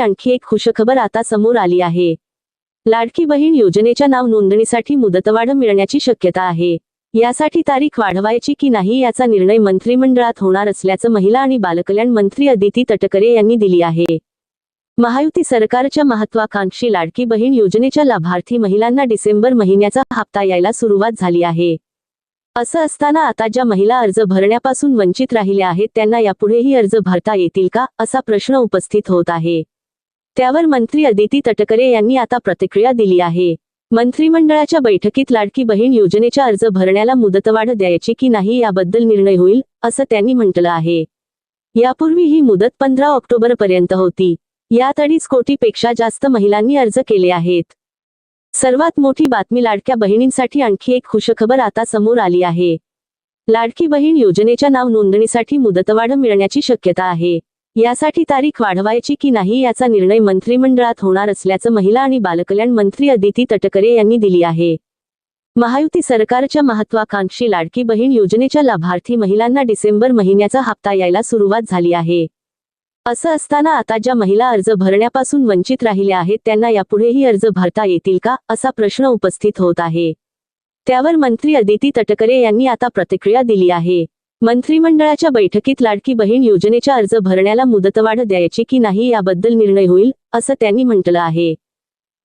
आणखी एक खुशखबर आता समोर आली आहे. लाडकी बहीण योजनेच्या नाव नोंदणीसाठी मुदतवाढ मिळण्याची शक्यता आहे. यासाठी तारीख वाढवायची की नाही याचा निर्णय मंत्रिमंडळात होणार असल्याचं महिला आणि बालकल्याण मंत्री अदिती तटकरे यांनी दिली आहे. महायुती सरकारच्या महत्वाकांक्षी लाडकी बहीण योजनेच्या लाभार्थी महिलांना डिसेंबर महिन्याचा हप्ता यायला सुरुवात झाली आहे. असं असताना आता ज्या महिला अर्ज भरण्यापासून वंचित राहिल्या आहेत त्यांना यापुढेही अर्ज भरता येतील का असा प्रश्न उपस्थित होत आहे. त्यावर मंत्री अदिती तटकरे यांनी आता प्रतिक्रिया दिली आहे. मंत्रिमंडळाच्या बैठकीत लाडकी बहीण योजनेच्या अर्ज भरण्याला मुदतवाढ द्यायची की नाही याबद्दल निर्णय होईल असं त्यांनी म्हटलं आहे. यापूर्वी ही मुदत पंधरा ऑक्टोबर पर्यंत होती. यात अडीच कोटीपेक्षा जास्त महिलांनी अर्ज केले आहेत. सर्वात मोठी बातमी लाडक्या बहिणींसाठी आणखी एक खुशखबर आता समोर आली आहे. लाडकी बहीण योजनेच्या नाव नोंदणीसाठी मुदतवाढ मिळण्याची शक्यता आहे. यासाठी तारीख वाढवायची की नाही याचा निर्णय मंत्रिमंडळात होणार असल्याचं महिला आणि बालकल्याण मंत्री अदिती तटकरे यांनी दिली आहे. महायुती सरकारच्या महत्वाकांक्षी लाडकी बहीण योजनेच्या लाभार्थी महिलांना डिसेंबर महिन्याचा हप्ता यायला सुरुवात झाली आहे. असं असताना आता ज्या महिला अर्ज भरण्यापासून वंचित राहिल्या आहेत त्यांना यापुढेही अर्ज भरता येतील का असा प्रश्न उपस्थित होत आहे. त्यावर मंत्री अदिती तटकरे यांनी आता प्रतिक्रिया दिली आहे. मंत्रिमंडळाच्या बैठकीत लाडकी बहीण योजनेच्या अर्ज भरण्याला मुदतवाढ द्यायची की नाही याबद्दल निर्णय होईल असं त्यांनी म्हटलं आहे.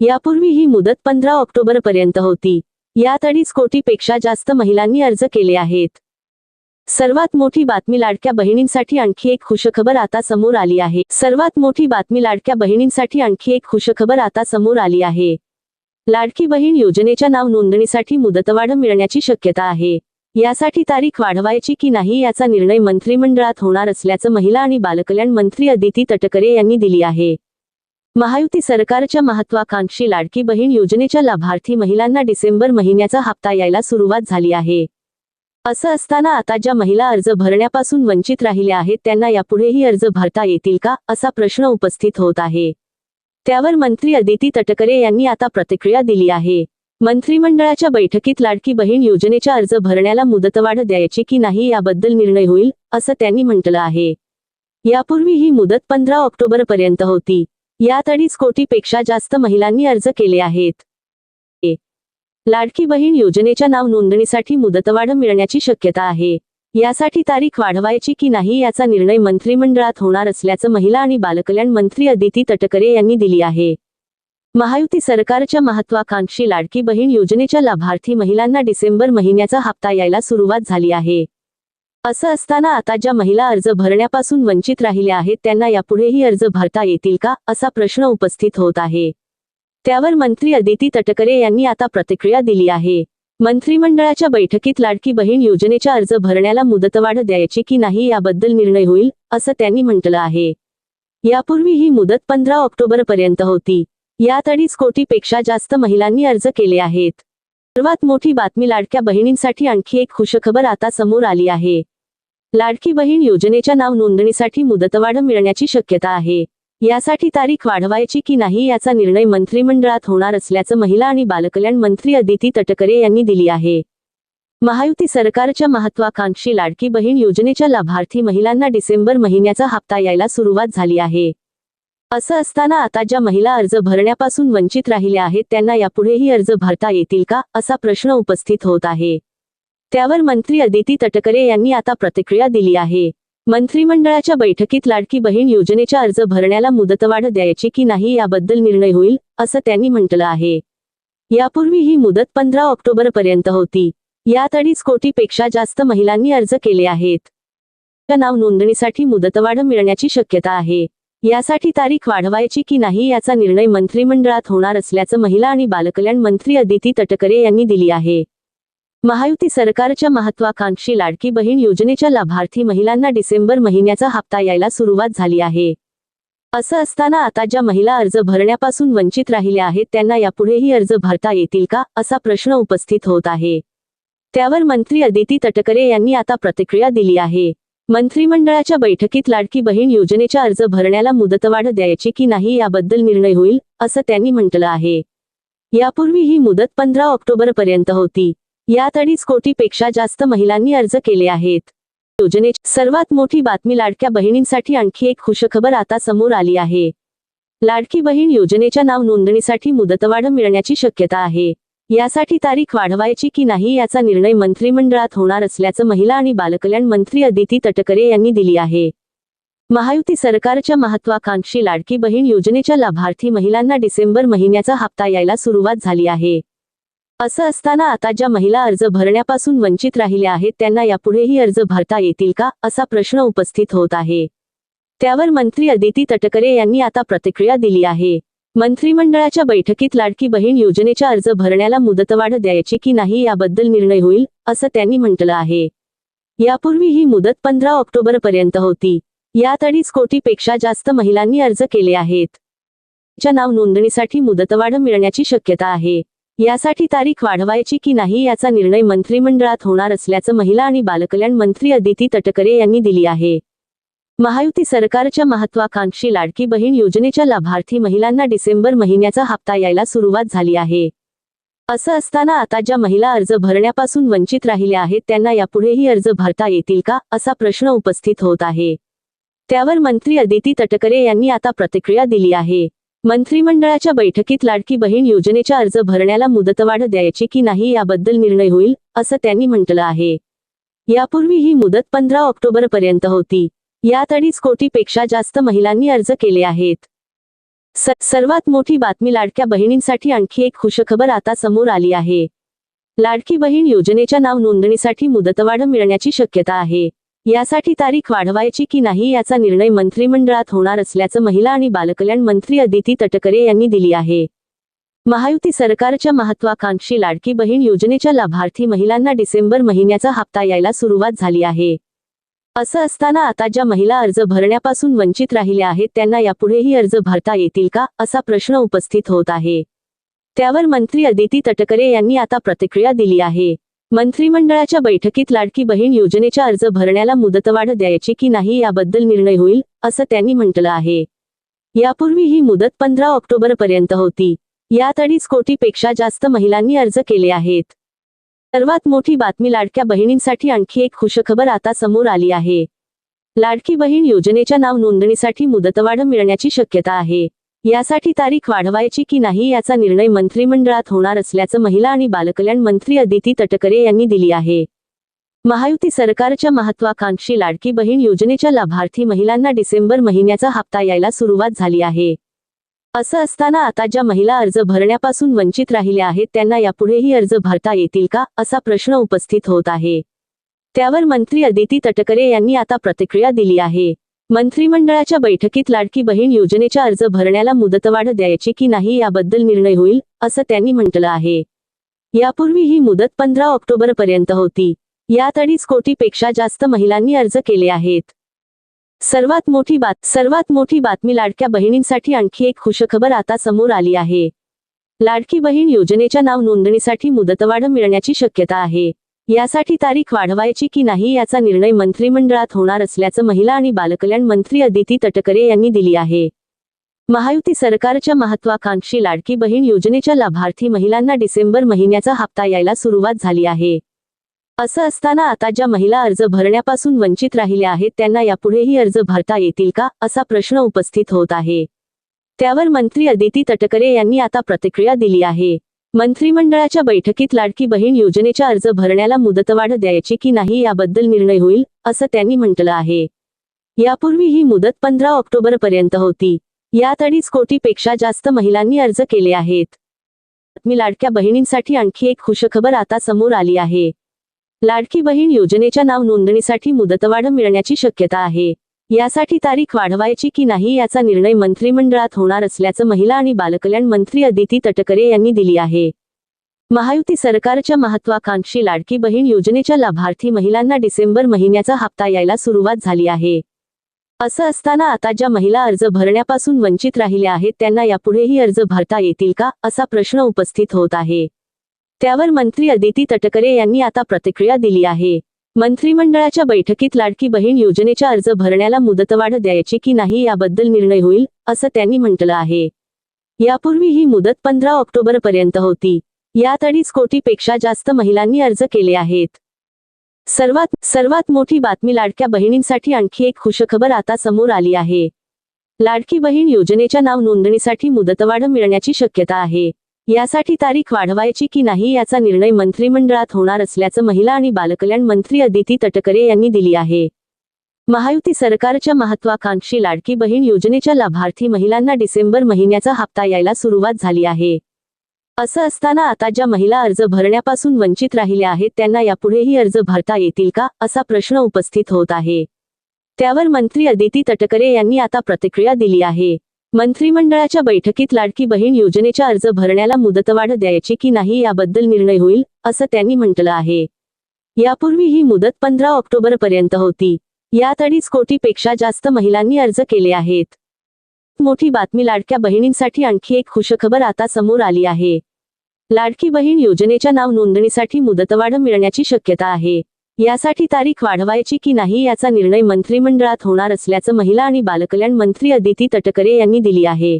यापूर्वी ही मुदत पंधरा ऑक्टोबर पर्यंत होती. यात अडीच कोटीपेक्षा जास्त महिलांनी अर्ज केले आहेत. सर्वात मोठी बातमी लाडक्या बहिणींसाठी आणखी एक खुशखबर आता समोर आली आहे. सर्वात मोठी बातमी लाडक्या बहिणींसाठी आणखी एक खुशखबर आता समोर आली आहे. लाडकी बहीण योजनेच्या नाव नोंदणीसाठी मुदतवाढ मिळण्याची शक्यता आहे. यासाठी तारीख वाढवायची की नाही याचा निर्णय मंत्रिमंडळात होणार असल्याचं महिला आणि बालकल्याण मंत्री अदिती तटकरे यांनी दिली आहे. महायुती सरकारच्या महत्वाकांक्षी लाडकी बहीण योजनेच्या लाभार्थी महिलांना डिसेंबर महिन्याचा हप्ता यायला सुरुवात झाली आहे. असं असताना आता ज्या महिला अर्ज भरण्यापासून वंचित राहिल्या आहेत त्यांना यापुढेही अर्ज भरता येतील का असा प्रश्न उपस्थित होत आहे. त्यावर मंत्री अदिती तटकरे यांनी आता प्रतिक्रिया दिली आहे. मंत्रिमंडळाच्या बैठकीत लाडकी बहीण योजनेच्या अर्ज भरण्याला मुदतवाढ द्यायची की नाही याबद्दल निर्णय होईल असं त्यांनी म्हटलं आहे. यापूर्वी ही मुदत पंधरा ऑक्टोबर पर्यंत होती. यात अडीच कोटीपेक्षा जास्त महिलांनी अर्ज केले आहेत. लाडकी बहीण योजनेच्या नाव नोंदणीसाठी मुदतवाढ मिळण्याची शक्यता आहे. यासाठी तारीख वाढवायची की नाही याचा निर्णय मंत्रिमंडळात होणार असल्याचं महिला आणि बालकल्याण मंत्री अदिती तटकरे यांनी दिली आहे. महायुती सरकारच्या महत्वाकांक्षी लाडकी बहीण योजनेच्या लाभार्थी महिलांना डिसेंबर महिन्याचा हप्ता यायला सुरुवात झाली आहे. असं असताना आता ज्या महिला अर्ज भरण्यापासून वंचित राहिल्या आहेत त्यांना यापुढेही अर्ज भरता येतील का असा प्रश्न उपस्थित होत आहे. त्यावर मंत्री अदिती तटकरे यांनी आता प्रतिक्रिया दिली आहे. मंत्रिमंडळाच्या बैठकीत लाडकी बहीण योजनेच्या अर्ज भरण्याला मुदतवाढ द्यायची की नाही याबद्दल निर्णय होईल असं त्यांनी म्हटलं आहे. यापूर्वी ही मुदत पंधरा ऑक्टोबर पर्यंत होती. यात अडीच कोटीपेक्षा जास्त महिलांनी अर्ज केले आहेत. सर्वात मोठी बातमी लाडक्या बहिणींसाठी आणखी एक खुशखबर आता समोर आली आहे. लाडकी बहीण योजनेच्या नाव नोंदणीसाठी मुदतवाढ मिळण्याची शक्यता आहे. यासाठी तारीख वाढवायची की नाही याचा निर्णय मंत्रिमंडळात होणार असल्याचं महिला आणि बालकल्याण मंत्री अदिती तटकरे यांनी दिली आहे. महायुती सरकारच्या महत्वाकांक्षी लाडकी बहीण योजनेच्या लाभार्थी महिलांना डिसेंबर महिन्याचा हप्ता यायला सुरुवात झाली आहे. असं असताना आता ज्या महिला अर्ज भरण्यापासून वंचित राहिल्या आहेत त्यांना यापुढेही अर्ज भरता येतील का असा प्रश्न उपस्थित होत आहे. त्यावर मंत्री अदिती तटकरे यांनी आता प्रतिक्रिया दिली आहे. मंत्रिमंडळाच्या बैठकीत लाडकी बहीण योजनेच्या अर्ज भरण्याला मुदतवाढ द्यायची की नाही याबद्दल निर्णय होईल असं त्यांनी म्हटलं आहे. यापूर्वी ही मुदत पंधरा ऑक्टोबर पर्यंत होती. यात अडीच कोटीपेक्षा जास्त महिलांनी अर्ज केले आहेत. नाव नोंदणीसाठी मुदतवाढ मिळण्याची शक्यता आहे. यासाठी तारीख वाढवायची की नाही याचा निर्णय मंत्रिमंडळात होणार असल्याचं महिला आणि बालकल्याण मंत्री अदिती तटकरे यांनी दिली आहे. महायुती सरकारच्या महत्वाकांक्षी लाडकी बहीण योजनेच्या लाभार्थी महिलांना डिसेंबर महिन्याचा हप्ता यायला सुरुवात झाली आहे. असं असताना आता ज्या महिला अर्ज भरण्यापासून वंचित राहिल्या आहेत त्यांना यापुढेही अर्ज भरता येतील का असा प्रश्न उपस्थित होत आहे. त्यावर मंत्री अदिती तटकरे यांनी आता प्रतिक्रिया दिली आहे. मंत्रिमंडळाच्या बैठकीत लाडकी बहीण योजनेच्या अर्ज भरण्याला मुदतवाढ द्यायची की नाही याबद्दल निर्णय होईल असं त्यांनी म्हटलं आहे. यापूर्वी ही मुदत पंधरा ऑक्टोबर पर्यंत होती. यात अडीच कोटीपेक्षा जास्त महिलांनी अर्ज केले आहेत. योजनेची सर्वात मोठी बातमी लाडक्या बहिणींसाठी आणखी एक खुशखबर आता समोर आली आहे. लाडकी बहीण योजनेच्या नाव नोंदणीसाठी मुदतवाढ मिळण्याची शक्यता आहे. यासाठी तारीख वाढवायची की नाही याचा निर्णय मंत्रिमंडळात होणार असल्याचं महिला आणि बालकल्याण मंत्री अदिती तटकरे यांनी दिली आहे. महायुती सरकारच्या महत्वाकांक्षी लाडकी बहीण योजनेच्या लाभार्थी महिलांना डिसेंबर महिन्याचा हप्ता यायला सुरुवात झाली आहे. असं असताना आता ज्या महिला अर्ज भरण्यापासून वंचित राहिल्या आहेत त्यांना यापुढेही अर्ज भरता येतील का असा प्रश्न उपस्थित होत आहे. त्यावर मंत्री अदिती तटकरे यांनी आता प्रतिक्रिया दिली आहे. मंत्रिमंडळाच्या बैठकीत लाडकी बहीण योजनेच्या अर्ज भरण्याला मुदतवाढ द्यायची की नाही याबद्दल निर्णय होईल असं त्यांनी म्हटलं आहे. यापूर्वी ही मुदत पंधरा ऑक्टोबर पर्यंत होती. यात अडीच कोटीपेक्षा जास्त महिलांनी अर्ज केले आहेत. च्या नाव नोंदणीसाठी मुदतवाढ मिळण्याची शक्यता आहे. यासाठी तारीख वाढवायची की नाही याचा निर्णय मंत्रिमंडळात होणार असल्याचं महिला आणि बालकल्याण मंत्री अदिती तटकरे यांनी दिली आहे. महायुती सरकारच्या महत्वाकांक्षी लाडकी बहीण योजनेच्या लाभार्थी महिलांना डिसेंबर महिन्याचा हप्ता यायला सुरुवात झाली आहे. असं असताना आता ज्या महिला अर्ज भरण्यापासून वंचित राहिल्या आहेत त्यांना यापुढेही अर्ज भरता येतील का असा प्रश्न उपस्थित होत आहे. त्यावर मंत्री अदिती तटकरे यांनी आता प्रतिक्रिया दिली आहे. मंत्रिमंडळाच्या बैठकीत लाडकी बहीण योजनेच्या अर्ज भरण्याला मुदतवाढ द्यायची की नाही याबद्दल निर्णय होईल असं त्यांनी म्हटलं आहे. यापूर्वी ही मुदत पंधरा ऑक्टोबर पर्यंत होती. यात अडीच कोटीपेक्षा जास्त महिलांनी अर्ज केले आहेत. सर्वात मोठी बातमी लाडक्या बहिणींसाठी आणखी एक खुशखबर आता समोर आली आहे. लाडकी बहीण योजनेच्या नाव नोंदणीसाठी मुदतवाढ मिळण्याची शक्यता आहे. यासाठी तारीख वाढवायची की नाही याचा निर्णय मंत्रिमंडळात होणार असल्याचं महिला आणि बालकल्याण मंत्री अदिती तटकरे यांनी दिली आहे. महायुती सरकारच्या महत्वाकांक्षी लाडकी बहीण योजनेच्या लाभार्थी महिलांना डिसेंबर महिन्याचा हप्ता यायला सुरुवात झाली आहे. असं असताना आता ज्या महिला अर्ज भरण्यापासून वंचित राहिल्या आहेत त्यांना यापुढेही अर्ज भरता येतील का असा प्रश्न उपस्थित होत आहे. त्यावर मंत्री अदिती तटकरे यांनी आता प्रतिक्रिया दिली आहे. मंत्रिमंडळाच्या बैठकीत लाडकी बहीण योजनेच्या अर्ज भरण्याला मुदतवाढ द्यायची की नाही याबद्दल निर्णय होईल असं त्यांनी म्हटलं आहे. यापूर्वी ही मुदत पंधरा ऑक्टोबर पर्यंत होती. यात अडीच कोटीपेक्षा जास्त महिलांनी अर्ज केले आहेत. सर्वात मोठी बातमी लाडक्या बहिणींसाठी आणखी एक खुशखबर आता समोर आली आहे. लाडकी बहीण योजनेच्या नाव नोंदणीसाठी मुदतवाढ मिळण्याची शक्यता आहे. यासाठी तारीख वाढवायची की नाही याचा निर्णय मंत्रिमंडळात होणार असल्याचं महिला आणि बालकल्याण मंत्री अदिती तटकरे यांनी दिली आहे. महायुती सरकारच्या महत्वाकांक्षी लाडकी बहीण योजनेच्या लाभार्थी महिलांना डिसेंबर महिन्याचा हप्ता यायला सुरुवात झाली आहे. असं असताना आता ज्या महिला अर्ज भरण्यापासून वंचित राहिल्या आहेत त्यांना यापुढेही अर्ज भरता येतील का असा प्रश्न उपस्थित होत आहे. त्यावर मंत्री अदिती तटकरे यांनी आता प्रतिक्रिया दिली आहे. मंत्रिमंडळाच्या बैठकीत लाडकी बहीण योजनेच्या अर्ज भरण्याला मुदतवाढ द्यायची की नाही याबद्दल निर्णय होईल असं त्यांनी म्हटलं आहे. यापूर्वी ही मुदत पंधरा ऑक्टोबर पर्यंत होती. यात अडीच कोटीपेक्षा जास्त महिलांनी अर्ज केले आहेत. सर्वात मोठी बात सर्वात मोठी बातमी लाडक्या बहिणींसाठी आणखी एक खुशखबर आता समोर आली आहे. लाडकी बहीण योजनेच्या नाव नोंदणीसाठी मुदतवाढ मिळण्याची शक्यता आहे. यासाठी तारीख वाढवायची की नाही याचा निर्णय मंत्रिमंडळात होणार असल्याचं महिला आणि बालकल्याण मंत्री अदिती तटकरे यांनी दिली आहे. महायुती सरकारच्या महत्वाकांक्षी लाडकी बहीण योजनेच्या लाभार्थी महिलांना डिसेंबर महिन्याचा हप्ता यायला सुरुवात झाली आहे. असं असताना आता ज्या महिला अर्ज भरण्यापासून वंचित राहिल्या आहेत त्यांना यापुढेही अर्ज भरता येतील का असा प्रश्न उपस्थित होत आहे. त्यावर मंत्री अदिती तटकरे यांनी आता प्रतिक्रिया दिली आहे. मंत्रिमंडळाच्या बैठकीत लाडकी बहीण योजनेच्या अर्ज भरण्याला मुदतवाढ द्यायची की नाही याबद्दल निर्णय होईल असं त्यांनी म्हटलं आहे. यापूर्वी ही मुदत पंधरा ऑक्टोबर पर्यंत होती. यात अडीच कोटीपेक्षा जास्त महिलांनी अर्ज केले आहेत. मी लाडक्या बहिणींसाठी आणखी एक खुशखबर आता समोर आली आहे. लाडकी बहीण योजनेच्या नाव नोंदणीसाठी मुदतवाढ मिळण्याची शक्यता आहे. यासाठी तारीख वाढवायची की नाही याचा निर्णय मंत्रिमंडळात होणार असल्याचं महिला आणि बालकल्याण मंत्री अदिती तटकरे यांनी दिली आहे. महायुती सरकारच्या महत्वाकांक्षी लाडकी बहीण योजनेच्या लाभार्थी महिलांना डिसेंबर महिन्याचा हप्ता यायला सुरुवात झाली आहे. असं असताना आता ज्या महिला अर्ज भरण्यापासून वंचित राहिल्या आहेत त्यांना यापुढेही अर्ज भरता येतील का असा प्रश्न उपस्थित होत आहे. त्यावर मंत्री अदिती तटकरे यांनी आता प्रतिक्रिया दिली आहे. मंत्रिमंडळाच्या बैठकीत लाडकी बहीण योजनेच्या अर्ज भरण्याला मुदतवाढ द्यायची की नाही याबद्दल निर्णय होईल असं त्यांनी म्हटलं आहे. यापूर्वी ही मुदत पंधरा ऑक्टोबर पर्यंत होती. यात अडीच कोटीपेक्षा जास्त महिलांनी अर्ज केले आहेत. सर्वात सर्वात मोठी बातमी लाडक्या बहिणींसाठी आणखी एक खुशखबर आता समोर आली आहे. लाडकी बहीण योजनेच्या नाव नोंदणीसाठी मुदतवाढ मिळण्याची शक्यता आहे. यासाठी तारीख वाढवायची की नाही याचा निर्णय मंत्रिमंडळात होणार असल्याचं महिला आणि बालकल्याण मंत्री अदिती तटकरे यांनी दिली आहे. महायुती सरकारच्या महत्वाकांक्षी लाडकी बहीण योजनेच्या लाभार्थी महिलांना डिसेंबर महिन्याचा हप्ता यायला सुरुवात झाली आहे. असं असताना आता ज्या महिला अर्ज भरण्यापासून वंचित राहिल्या आहेत त्यांना यापुढेही अर्ज भरता येतील का असा प्रश्न उपस्थित होत आहे. त्यावर मंत्री अदिती तटकरे यांनी आता प्रतिक्रिया दिली आहे. मंत्रिमंडळाच्या बैठकीत लाडकी बहीण योजनेच्या अर्ज भरण्याला मुदतवाढ द्यायची की नाही याबद्दल निर्णय होईल असं त्यांनी म्हटलं आहे. यापूर्वी ही मुदत पंधरा ऑक्टोबर पर्यंत होती. यात अडीच कोटीपेक्षा जास्त महिलांनी अर्ज केले आहेत. मोठी बातमी लाडक्या बहिणींसाठी आणखी एक खुशखबर आता समोर आली आहे. लाडकी बहीण योजनेच्या नाव नोंदणीसाठी मुदतवाढ मिळण्याची शक्यता आहे. यासाठी तारीख वाढवायची की नाही याचा निर्णय मंत्रिमंडळात होणार असल्याचं महिला आणि बालकल्याण मंत्री अदिती तटकरे यांनी दिली आहे.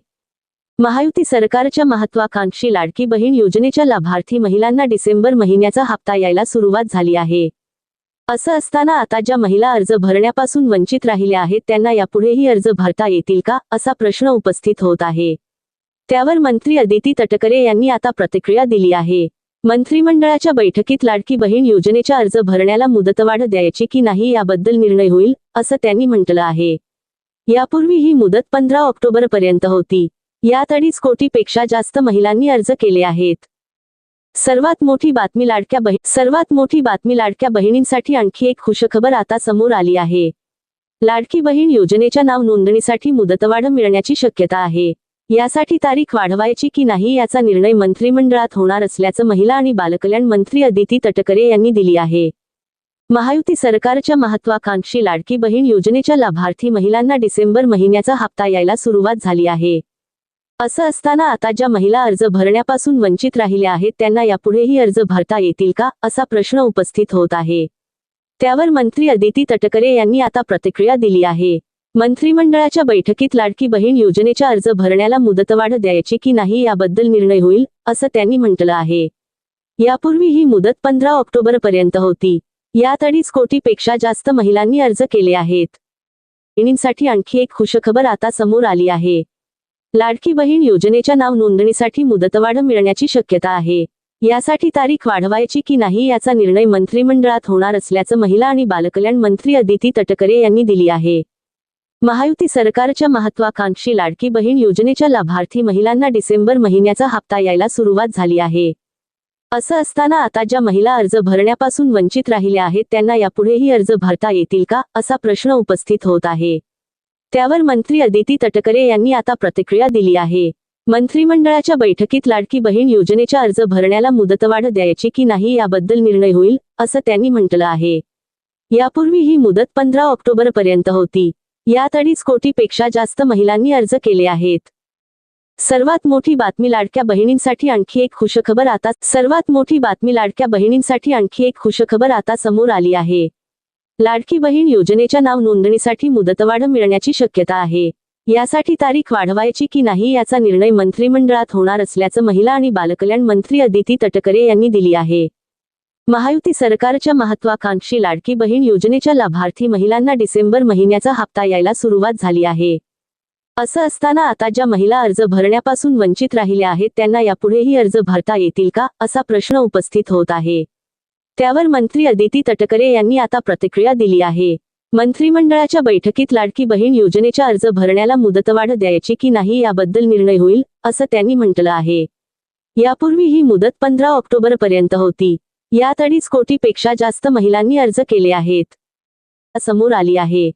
महायुती सरकारच्या महत्वाकांक्षी लाडकी बहीण योजनेच्या लाभार्थी महिलांना डिसेंबर महिन्याचा हप्ता यायला सुरुवात झाली आहे. असं असताना आता ज्या महिला अर्ज भरण्यापासून वंचित राहिल्या आहेत त्यांना यापुढेही अर्ज भरता येतील का असा प्रश्न उपस्थित होत आहे. त्यावर मंत्री अदिती तटकरे यांनी आता प्रतिक्रिया दिली आहे. मंत्रिमंडळाच्या बैठकीत लाडकी बहीण योजनेच्या अर्ज भरण्याला मुदतवाढ द्यायची की नाही याबद्दल निर्णय होईल असं त्यांनी म्हटलं आहे. यापूर्वी ही मुदत पंधरा ऑक्टोबर पर्यंत होती. यात अडीच कोटीपेक्षा जास्त महिलांनी अर्ज केले आहेत. सर्वात मोठी बातमी लाडक्या बहीण सर्वात मोठी बातमी लाडक्या बहिणींसाठी आणखी एक खुशखबर आता समोर आली आहे. लाडकी बहीण योजनेच्या नाव नोंदणीसाठी मुदतवाढ मिळण्याची शक्यता आहे. यासाठी तारीख वाढवायची की नाही याचा निर्णय मंत्रिमंडळात होणार असल्याचं महिला आणि बालकल्याण मंत्री अदिती तटकरे यांनी दिली आहे. महायुती सरकारच्या महत्वाकांक्षी लाडकी बहीण योजनेच्या लाभार्थी महिलांना डिसेंबर महिन्याचा हप्ता यायला सुरुवात झाली आहे. असं असताना आता ज्या महिला अर्ज भरण्यापासून वंचित राहिल्या आहेत त्यांना यापुढेही अर्ज भरता येतील का असा प्रश्न उपस्थित होत आहे. त्यावर मंत्री अदिती तटकरे यांनी आता प्रतिक्रिया दिली आहे. मंत्रिमंडळाच्या बैठकीत लाडकी बहीण योजनेच्या अर्ज भरण्याला मुदतवाढ द्यायची की नाही याबद्दल निर्णय होईल असं त्यांनी म्हटलं आहे. यापूर्वी ही मुदत पंधरा ऑक्टोबर पर्यंत होती. यात अडीच कोटीपेक्षा जास्त महिलांनी अर्ज केले आहेत. बहिणींसाठी आणखी एक खुशखबर आता समोर आली आहे. लाडकी बहीण योजनेच्या नाव नोंदणीसाठी मुदतवाढ मिळण्याची शक्यता आहे. यासाठी तारीख वाढवायची की नाही याचा निर्णय मंत्रिमंडळात होणार असल्याचं महिला आणि बालकल्याण मंत्री अदिती तटकरे यांनी दिली आहे. महायुती सरकारच्या महत्वाकांक्षी लाडकी बहीण योजनेच्या लाभार्थी महिलांना डिसेंबर महिन्याचा हप्ता यायला सुरुवात झाली आहे. असं असताना आता ज्या महिला अर्ज भरण्यापासून वंचित राहिल्या आहेत त्यांना यापुढेही अर्ज भरता येतील का असा प्रश्न उपस्थित होत आहे. त्यावर मंत्री अदिती तटकरे यांनी आता प्रतिक्रिया दिली आहे. मंत्रिमंडळाच्या बैठकीत लाडकी बहीण योजनेच्या अर्ज भरण्याला मुदतवाढ द्यायची की नाही याबद्दल निर्णय होईल असं त्यांनी म्हटलं आहे. यापूर्वी ही मुदत पंधरा ऑक्टोबर पर्यंत होती. यात अडीच कोटीपेक्षा जास्त महिलांनी अर्ज केले आहेत. सर्वात मोठी बातमी लाडक्या बहिणींसाठी आणखी एक खुशखबर आता सर्वात मोठी बातमी लाडक्या बहिणींसाठी आणखी एक खुशखबर आता समोर आली आहे. लाडकी बहीण योजनेच्या नाव नोंदणीसाठी मुदतवाढ मिळण्याची शक्यता आहे. यासाठी तारीख वाढवायची की नाही याचा निर्णय मंत्रिमंडळात होणार असल्याचं महिला आणि बालकल्याण मंत्री अदिती तटकरे यांनी दिली आहे. महायुती सरकारच्या महत्वाकांक्षी लाडकी बहीण योजनेच्या लाभार्थी महिलांना डिसेंबर महिन्याचा हप्ता यायला सुरुवात झाली आहे. असं असताना आता ज्या महिला अर्ज भरण्यापासून वंचित राहिल्या आहेत त्यांना यापुढेही अर्ज भरता येतील का असा प्रश्न उपस्थित होत आहे. त्यावर मंत्री अदिती तटकरे यांनी आता प्रतिक्रिया दिली आहे. मंत्रिमंडळाच्या बैठकीत लाडकी बहीण योजनेच्या अर्ज भरण्याला मुदतवाढ द्यायची की नाही याबद्दल निर्णय होईल असं त्यांनी म्हटलं आहे. यापूर्वी ही मुदत पंधरा ऑक्टोबर पर्यंत होती. यात अडीच कोटीपेक्षा जास्त महिलांनी अर्ज केले आहेत. समोर आली आहे.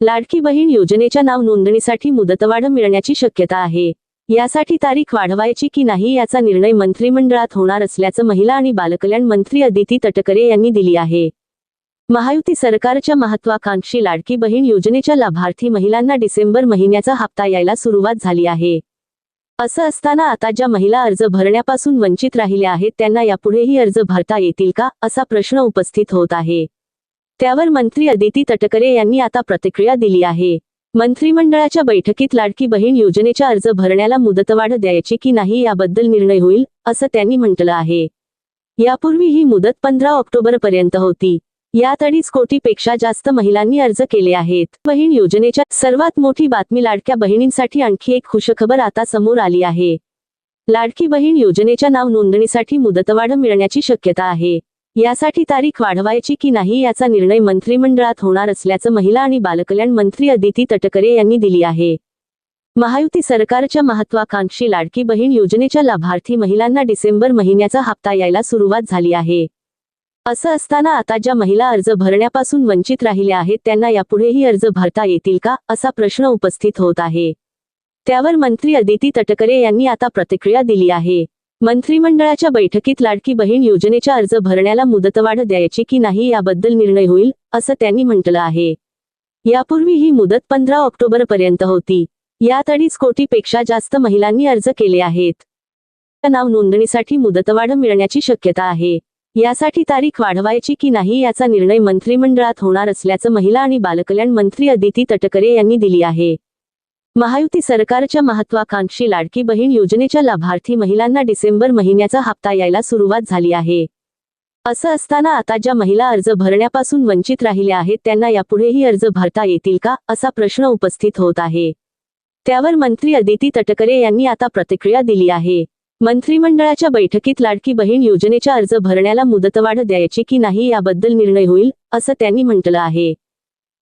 लाडकी बहीण योजनेच्या नाव नोंदणीसाठी मुदतवाढ मिळण्याची शक्यता आहे. यासाठी तारीख वाढवायची की नाही याचा निर्णय मंत्रिमंडळात होणार असल्याचं महिला आणि बालकल्याण मंत्री अदिती तटकरे यांनी दिली आहे. महायुती सरकारच्या महत्वाकांक्षी लाडकी बहीण योजनेच्या लाभार्थी महिलांना डिसेंबर महिन्याचा हप्ता यायला सुरुवात झाली आहे. असं असताना आता ज्या महिला अर्ज भरण्यापासून वंचित राहिल्या आहेत त्यांना यापुढेही अर्ज भरता येतील का असा प्रश्न उपस्थित होत आहे. त्यावर मंत्री अदिती तटकरे यांनी आता प्रतिक्रिया दिली आहे. मंत्रिमंडळाच्या बैठकीत लाडकी बहीण योजनेच्या अर्ज भरण्याला मुदतवाढ द्यायची की नाही याबद्दल निर्णय होईल असं त्यांनी म्हटलं आहे. यापूर्वी ही मुदत पंधरा ऑक्टोबर पर्यंत होती. यात अडीच कोटीपेक्षा जास्त महिलांनी अर्ज केले आहेत. बहीण योजनेच्या सर्वात मोठी बातमी लाडक्या बहिणींसाठी आणखी एक खुशखबर आता समोर आली आहे. लाडकी बहीण योजनेच्या नाव नोंदणीसाठी मुदतवाढ मिळण्याची शक्यता आहे. यासाठी तारीख वाढवायची की नाही याचा निर्णय मंत्रिमंडळात होणार असल्याचं महिला आणि बालकल्याण मंत्री अदिती तटकरे यांनी दिली आहे. महायुती सरकारच्या महत्वाकांक्षी लाडकी बहीण योजनेच्या लाभार्थी महिलांना डिसेंबर महिन्याचा हप्ता यायला सुरुवात झाली आहे. असं असताना आता ज्या महिला अर्ज भरण्यापासून वंचित राहिल्या आहेत त्यांना यापुढेही अर्ज भरता येतील का असा प्रश्न उपस्थित होत आहे. त्यावर मंत्री अदिती तटकरे यांनी आता प्रतिक्रिया दिली आहे. मंत्रिमंडळाच्या बैठकीत लाडकी बहीण योजनेच्या अर्ज भरण्याला मुदतवाढ द्यायची की नाही याबद्दल निर्णय होईल असं त्यांनी म्हटलं आहे. यापूर्वी ही मुदत पंधरा ऑक्टोबर पर्यंत होती. यात अडीच कोटीपेक्षा जास्त महिलांनी अर्ज केले आहेत. नाव नोंदणीसाठी मुदतवाढ मिळण्याची शक्यता आहे. यासाठी तारीख वाढवायची की नाही याचा निर्णय मंत्रिमंडळात होणार असल्याचं महिला आणि बालकल्याण मंत्री अदिती तटकरे यांनी दिली आहे. महायुती सरकारच्या महत्वाकांक्षी लाडकी बहीण योजनेच्या लाभार्थी महिलांना डिसेंबर महिन्याचा हप्ता यायला सुरुवात झाली आहे. असं असताना आता ज्या महिला अर्ज भरण्यापासून वंचित राहिल्या आहेत त्यांना यापुढेही अर्ज भरता येतील का असा प्रश्न उपस्थित होत आहे. त्यावर मंत्री अदिती तटकरे यांनी आता प्रतिक्रिया दिली आहे. मंत्रिमंडळाच्या बैठकीत लाडकी बहीण योजनेच्या अर्ज भरण्याला मुदतवाढ द्यायची की नाही याबद्दल निर्णय होईल असं त्यांनी म्हटलं आहे.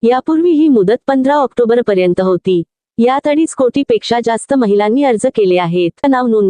यापूर्वी ही मुदत पंधरा ऑक्टोबर पर्यंत होती. यात अडीच कोटीपेक्षा जास्त महिलांनी अर्ज केले आहेत. नाव नोंद